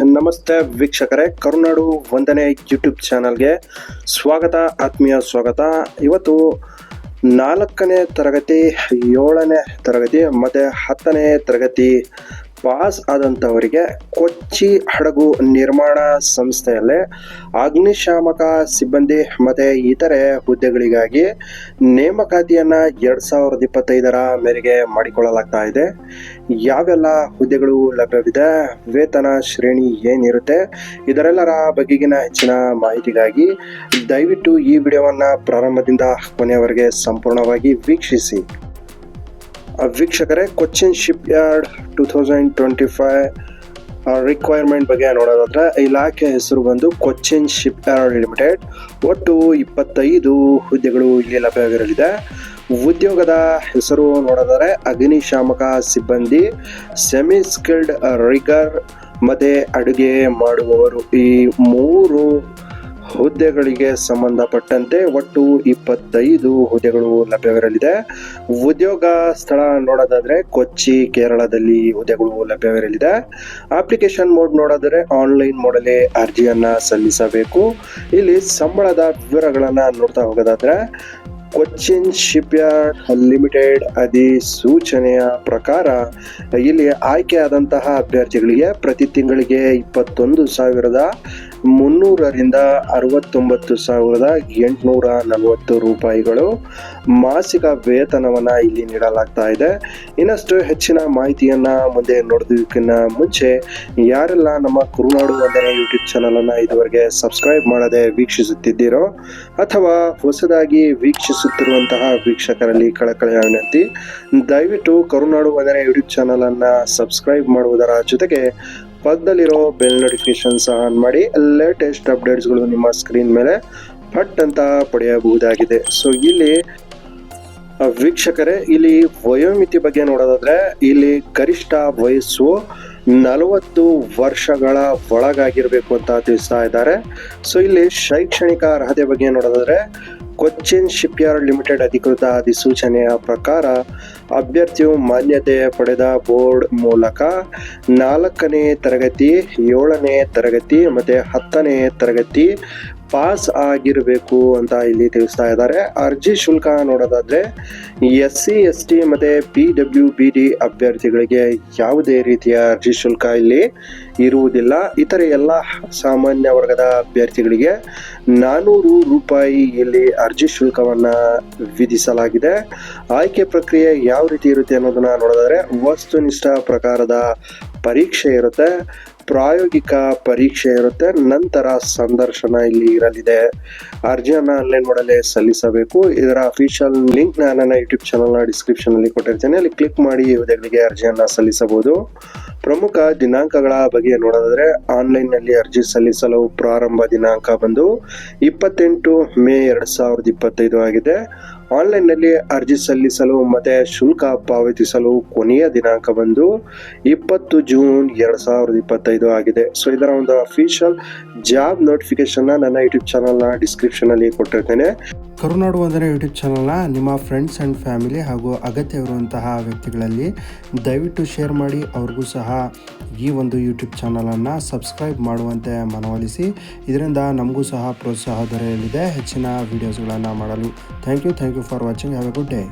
ನಮಸ್ತೆ ವೀಕ್ಷಕರೇ, ಕರುನಾಡು ಒಂದನೇ ಯೂಟ್ಯೂಬ್ ಚಾನಲ್ಗೆ ಸ್ವಾಗತ, ಆತ್ಮೀಯ ಸ್ವಾಗತ. ಇವತ್ತು ನಾಲ್ಕನೇ ತರಗತಿ, ಏಳನೇ ತರಗತಿ ಮತ್ತು ಹತ್ತನೇ ತರಗತಿ ಪಾಸ್ ಆದಂಥವರಿಗೆ ಕೊಚ್ಚಿ ಹಡಗು ನಿರ್ಮಾಣ ಸಂಸ್ಥೆಯಲ್ಲೇ ಅಗ್ನಿಶಾಮಕ ಸಿಬ್ಬಂದಿ ಮತ್ತು ಇತರೆ ಹುದ್ದೆಗಳಿಗಾಗಿ ನೇಮಕಾತಿಯನ್ನು ಎರಡು ಸಾವಿರದ ಇಪ್ಪತ್ತೈದರ ಮೇರೆಗೆ ಮಾಡಿಕೊಳ್ಳಲಾಗ್ತಾ ಇದೆ. ಯಾವೆಲ್ಲ ಹುದ್ದೆಗಳು ಲಭ್ಯವಿದೆ, ವೇತನ ಶ್ರೇಣಿ ಏನಿರುತ್ತೆ, ಇದರೆಲ್ಲರ ಬಗೆಗಿನ ಹೆಚ್ಚಿನ ಮಾಹಿತಿಗಾಗಿ ದಯವಿಟ್ಟು ಈ ವಿಡಿಯೋವನ್ನು ಪ್ರಾರಂಭದಿಂದ ಕೊನೆಯವರೆಗೆ ಸಂಪೂರ್ಣವಾಗಿ ವೀಕ್ಷಿಸಿ. ವೀಕ್ಷಕರೇ Cochin shipyard two thousand twenty five requirement ಬಗ್ಗೆ ನೋಡೋದಾದ್ರೆ ಇಲಾಖೆ ಹೆಸರು ಬಂದು ಕೊಚ್ಚಿನ್ ಶಿಪ್ ಯಾರ್ಡ್ ಲಿಮಿಟೆಡ್ ಒಟ್ಟು ಇಪ್ಪತ್ತೈದು ಹುದ್ದೆಗಳು ಇಲ್ಲಿ ಲಭ್ಯವಿರಲಿದೆ ಉದ್ಯೋಗದ ಹೆಸರು ನೋಡೋದಾದ್ರೆ ಅಗ್ನಿಶಾಮಕ ಸಿಬ್ಬಂದಿ ಸೆಮಿ ಸ್ಕಿಲ್ಡ್ ರಿಗರ್ ಮತ್ತೆ ಅಡುಗೆ ಮಾಡುವವರು. ಈ ಮೂರು ಹುದ್ದೆಗಳಿಗೆ ಸಂಬಂಧಪಟ್ಟಂತೆ ಒಟ್ಟು ಇಪ್ಪತ್ತೈದು ಹುದ್ದೆಗಳು ಲಭ್ಯವಿರಲಿದೆ. ಉದ್ಯೋಗ ಸ್ಥಳ ನೋಡೋದಾದ್ರೆ ಕೊಚ್ಚಿ, ಕೇರಳದಲ್ಲಿ ಹುದ್ದೆಗಳು ಲಭ್ಯವಿರಲಿದೆ. ಅಪ್ಲಿಕೇಶನ್ ಮೋಡ್ ನೋಡಿದ್ರೆ ಆನ್ಲೈನ್ ಮೋಡಲ್ಲಿ ಅರ್ಜಿಯನ್ನ ಸಲ್ಲಿಸಬೇಕು. ಇಲ್ಲಿ ಸಂಬಳದ ವಿವರಗಳನ್ನ ನೋಡ್ತಾ ಹೋಗೋದಾದ್ರೆ ಕೊಚ್ಚಿನ್ ಶಿಪ್ಯಾರ್ಡ್ ಲಿಮಿಟೆಡ್ ಅಧಿಸೂಚನೆಯ ಪ್ರಕಾರ ಇಲ್ಲಿ ಆಯ್ಕೆಯಾದಂತಹ ಅಭ್ಯರ್ಥಿಗಳಿಗೆ ಪ್ರತಿ ತಿಂಗಳಿಗೆ ಇಪ್ಪತ್ತೊಂದು ಸಾವಿರದ ಮುನ್ನೂರರಿಂದ ಅರವತ್ತೊಂಬತ್ತು ಸಾವಿರದ ಎಂಟುನೂರ ನಲವತ್ತು ರೂಪಾಯಿಗಳು ಮಾಸಿಕ ವೇತನವನ್ನು ಇಲ್ಲಿ ನೀಡಲಾಗ್ತಾ ಇದೆ. ಇನ್ನಷ್ಟು ಹೆಚ್ಚಿನ ಮಾಹಿತಿಯನ್ನು ಮುಂದೆ ನೋಡೋದಕ್ಕಿಂತ ಮುಂಚೆ ಯಾರೆಲ್ಲ ನಮ್ಮ ಕುರುನಾಡು ಅಂದರೆ ಯೂಟ್ಯೂಬ್ ಚಾನಲನ್ನು ಇದುವರೆಗೆ ಸಬ್ಸ್ಕ್ರೈಬ್ ಮಾಡದೆ ವೀಕ್ಷಿಸುತ್ತಿದ್ದೀರೋ ಅಥವಾ ಹೊಸದಾಗಿ ವೀಕ್ಷಿಸುತ್ತಿರುವಂತಹ ವೀಕ್ಷಕರಲ್ಲಿ ಕಳಕಳಿಯ ವಿನಂತಿ, ದಯವಿಟ್ಟು ಕರುನಾಡು ಅಂದರೆ ಯೂಟ್ಯೂಬ್ ಚಾನಲನ್ನು ಸಬ್ಸ್ಕ್ರೈಬ್ ಮಾಡುವುದರ ಜೊತೆಗೆ ಪಕ್ಕದಲ್ಲಿರೋ ಬೆಲ್ ನೋಟಿಫಿಕೇಶನ್ ಸಹ ಆನ್ ಮಾಡಿ ಲೇಟೆಸ್ಟ್ ಅಪ್ಡೇಟ್ಸ್ಗಳು ನಿಮ್ಮ ಸ್ಕ್ರೀನ್ ಮೇಲೆ ಪಟ್ ಅಂತ ಪಡೆಯಬಹುದಾಗಿದೆ. ಸೊ ಇಲ್ಲಿ ವೀಕ್ಷಕರೇ, ಇಲ್ಲಿ ವಯೋಮಿತಿ ಬಗ್ಗೆ ನೋಡೋದಾದ್ರೆ, ಇಲ್ಲಿ ಗರಿಷ್ಠ ವಯಸ್ಸು ನಲವತ್ತು ವರ್ಷಗಳ ಒಳಗಾಗಿರ್ಬೇಕು ಅಂತ ತಿಳಿಸ್ತಾ ಇದ್ದಾರೆ. ಸೊ ಇಲ್ಲಿ ಶೈಕ್ಷಣಿಕ ಅರ್ಹತೆ ಬಗ್ಗೆ ನೋಡೋದಾದ್ರೆ, ಕೊಚ್ಚಿನ್ ಶಿಪ್ಯಾರ್ಡ್ ಲಿಮಿಟೆಡ್ ಅಧಿಕೃತ ಅಧಿಸೂಚನೆಯ ಪ್ರಕಾರ ಅಭ್ಯರ್ಥಿಯು ಮಾನ್ಯತೆ ಪಡೆದ ಬೋರ್ಡ್ ಮೂಲಕ ನಾಲ್ಕನೇ ತರಗತಿ, ಏಳನೇ ತರಗತಿ ಮತ್ತೆ ಹತ್ತನೇ ತರಗತಿ ಪಾಸ್ ಆಗಿರಬೇಕು ಅಂತ ಇಲ್ಲಿ ತಿಳಿಸ್ತಾ ಇದ್ದಾರೆ. ಅರ್ಜಿ ಶುಲ್ಕ ನೋಡೋದಾದ್ರೆ ಎಸ್ ಸಿ, ಎಸ್ ಟಿ ಮತ್ತೆ ಪಿ ಡಬ್ಲ್ಯೂ ಬಿ ಡಿ ಅಭ್ಯರ್ಥಿಗಳಿಗೆ ಯಾವುದೇ ರೀತಿಯ ಅರ್ಜಿ ಶುಲ್ಕ ಇಲ್ಲಿ ಇರುವುದಿಲ್ಲ. ಇತರೆ ಎಲ್ಲ ಸಾಮಾನ್ಯ ವರ್ಗದ ಅಭ್ಯರ್ಥಿಗಳಿಗೆ ನಾನೂರು ರೂಪಾಯಿ ಇಲ್ಲಿ ಅರ್ಜಿ ಶುಲ್ಕವನ್ನ ವಿಧಿಸಲಾಗಿದೆ. ಆಯ್ಕೆ ಪ್ರಕ್ರಿಯೆ ಯಾವ ರೀತಿ ಇರುತ್ತೆ ಅನ್ನೋದನ್ನ ನೋಡೋದಾದ್ರೆ ವಸ್ತುನಿಷ್ಠ ಪ್ರಕಾರದ ಪರೀಕ್ಷೆ ಇರುತ್ತೆ. ಪ್ರಾಯೋಗಿಕ ಪರೀಕ್ಷೆ ಇರುತ್ತೆ, ನಂತರ ಸಂದರ್ಶನ ಇಲ್ಲಿ ಇರಲಿದೆ. ಅರ್ಜಿಯನ್ನ ಆನ್ಲೈನ್ ಮಾಡಲೇ ಸಲ್ಲಿಸಬೇಕು. ಇದರ ಅಫಿಷಿಯಲ್ ಲಿಂಕ್ ನನ್ನ ಯೂಟ್ಯೂಬ್ ಚಾನಲ್ನ ಡಿಸ್ಕ್ರಿಪ್ಷನ್ ಅಲ್ಲಿ ಕೊಟ್ಟಿರ್ತೇನೆ. ಅಲ್ಲಿ ಕ್ಲಿಕ್ ಮಾಡಿ ಹುದ್ದೆಗಳಿಗೆ ಅರ್ಜಿಯನ್ನ ಸಲ್ಲಿಸಬಹುದು. ಪ್ರಮುಖ ದಿನಾಂಕಗಳ ಬಗ್ಗೆ ನೋಡೋದಾದ್ರೆ ಆನ್ಲೈನ್ನಲ್ಲಿ ಅರ್ಜಿ ಸಲ್ಲಿಸಲು ಪ್ರಾರಂಭ ದಿನಾಂಕ ಬಂದು ಇಪ್ಪತ್ತೆಂಟು ಮೇ ಎರಡ್ ಸಾವಿರದ ಇಪ್ಪತ್ತೈದು ಆಗಿದೆ. ಆನ್ಲೈನ್ನಲ್ಲಿ ಅರ್ಜಿ ಸಲ್ಲಿಸಲು ಮತ್ತೆ ಶುಲ್ಕ ಪಾವತಿಸಲು ಕೊನೆಯ ದಿನಾಂಕ ಬಂದು ಇಪ್ಪತ್ತು ಜೂನ್ ಎರಡ್ ಸಾವಿರದ ಇಪ್ಪತ್ತೈದು ಆಗಿದೆ. ಸೊ ಇದರ ಒಂದು ಅಫಿಷಿಯಲ್ ಜಾಬ್ ನೋಟಿಫಿಕೇಶನ್ ನನ್ನ ಯೂಟ್ಯೂಬ್ ಚಾನಲ್ನ ಡಿಸ್ಕ್ರಿಪ್ಷನ್ ಅಲ್ಲಿ ಕೊಟ್ಟಿರ್ತೇನೆ. ಕರುನಾಡು ಅಂದರೆ ಯೂಟ್ಯೂಬ್ ಚಾನಲ್ನ ನಿಮ್ಮ ಫ್ರೆಂಡ್ಸ್ ಆ್ಯಂಡ್ ಫ್ಯಾಮಿಲಿ ಹಾಗೂ ಅಗತ್ಯವಿರುವಂತಹ ವ್ಯಕ್ತಿಗಳಲ್ಲಿ ದಯವಿಟ್ಟು ಶೇರ್ ಮಾಡಿ, ಅವ್ರಿಗೂ ಸಹ ಈ ಒಂದು ಯೂಟ್ಯೂಬ್ ಚಾನಲನ್ನು ಸಬ್ಸ್ಕ್ರೈಬ್ ಮಾಡುವಂತೆ ಮನವೊಲಿಸಿ. ಇದರಿಂದ ನಮಗೂ ಸಹ ಪ್ರೋತ್ಸಾಹ ದೊರೆಯಲಿದೆ. ಹೆಚ್ಚಿನ ವೀಡಿಯೋಸ್ಗಳನ್ನು ಮಾಡಲು. Thank you thank you for watching have a good day